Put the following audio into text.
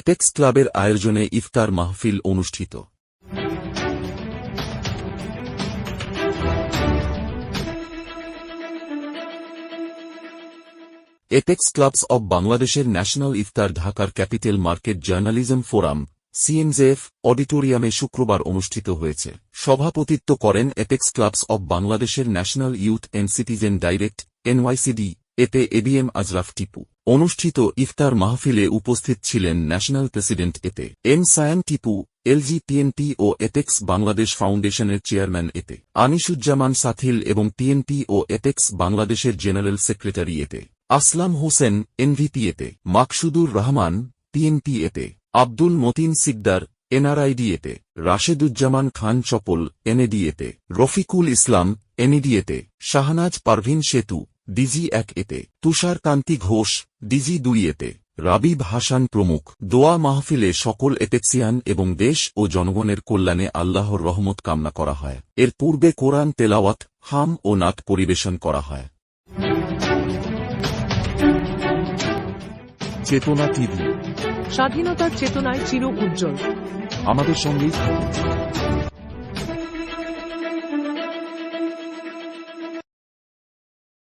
Apex ক্লাবের আয়োজনে ইফতার মাহফিল অনুষ্ঠিত। এপেক্স ক্লাবস অব বাংলাদেশের ন্যাশনাল ইফতার ঢাকার capital market journalism forum, CMJF, অডিটোরিয়ামে শুক্রবার অনুষ্ঠিত হয়েছে। সভাপতিত্ব করেন এপেক্স ক্লাবস অব বাংলাদেশের national youth and citizen direct, NYCD, এতে এবিএম আজরাফ টিপু। অনুষ্ঠিত ইফতার মাহফিলে উপস্থিত ছিলেন ন্যাশনাল প্রেসিডেন্ট এতে, M Sayan Tipu LG TNP ও এপেক্স বাংলাদেশ ফাউন্ডেশনের চেয়ারম্যান এতে, আনিসুজ্জামান সাথিল এবং টিএনপি ও এপেক্স বাংলাদেশের জেনারেল সেক্রেটারি এতে, আসলাম হোসেন এনভিপি এতে, মাকসুদুর রহমান টিএনপি এতে, আব্দুল মতিন সিকদার এনআরআইডি এতে, রাশেদুজ্জামান খান চপল এনএডি এতে, রফিকুল ইসলাম এনইডি এতে, শাহনাজ পারভিন সেতু ডিজি এক এতে তুষার কান্তি ঘোষ ডিজি দুই এতে রাবিব হাসান প্রমুখ। দোয়া মাহফিলে সকল এপেক্সিয়ান এবং দেশ ও জনগণের কল্যাণে আল্লাহর রহমত কামনা করা হয়। এর পূর্বে কোরআন তেলাওয়াত হাম ও নাত পরিবেশন করা হয়। চেতনা টিভি। স্বাধীনতার চেতনায় চির উজ্জ্বল। আমাদের সঙ্গেই থাকুন।